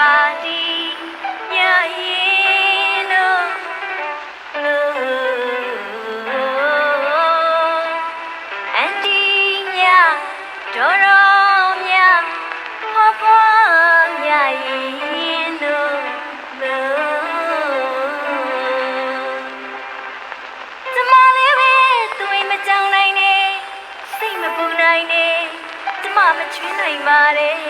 ပါတီညရင်တို့အန်တီညဒေါ်ရောမြဖွားဖွားညရင်တို့ကျမလေးပဲသူအိမ်မကြောင်နိုင်နဲ့စိတ်မပူနိုင်နဲ့ကျမမချွေးနိုင်ပါနဲ့မနှွေးလို့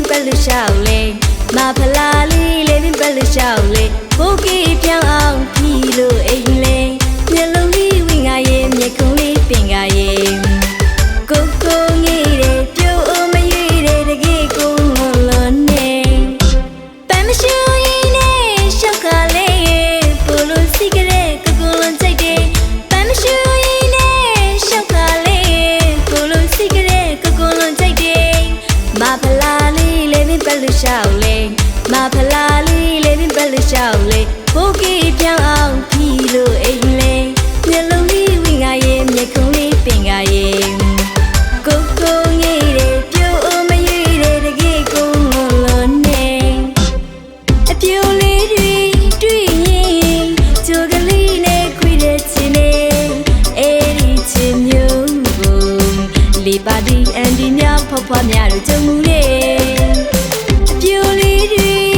living ပဲလို့ရှောက်လေမဖလာလေး living ပဲလို့ရှောက်လေဘိုးကြီးပြောင်းအောင်ဖီလို့အိမ်လေမျက်လုံးလေးဝင်းငါရဲ့မျက်ခုံးလေးပင်ငါရဲ့ကိုကိုငေးတယ်ပြိုးအမရွေးတယ်တကယ်ကိုငုံလို့နေပမ်းမရှိရင်နဲ့ရှောက်ကလေးပူလို့စီကရက်ကိုကိုလွန်ချိတ်တယ်ပမ်းမရှိရင်နဲ့ရှောက်ကလေးပူလို့စီကရက်ကိုကိုလွန်ချိတ်တယ်မဖလာ ပဲလူရှောက်လေမဖလာလီလေးပင်ပဲလူရှောက်လေကိုကြီးပြောင်းအောင်ခီလို့အိမ်လေမျက်လုံးလေးဝင်းငါရဲ့မျက်ခုံးလေးပင်ငါရဲ့ကိုကိုငေးတယ်ပြိုးအမရွေးတယ်တကယ်ကိုငုံလို့နေအပြိုးလေးတွေတွေ့ရင်ကြိုကလေးနဲ့ခွေတဲ့ချင်းနေအဲ့ဒီချင်းမျိုးကိုလေပါဒီအန်ဒီမြောက်ဖောက်ဖွားများလို့ကြုံမှုလေး you lead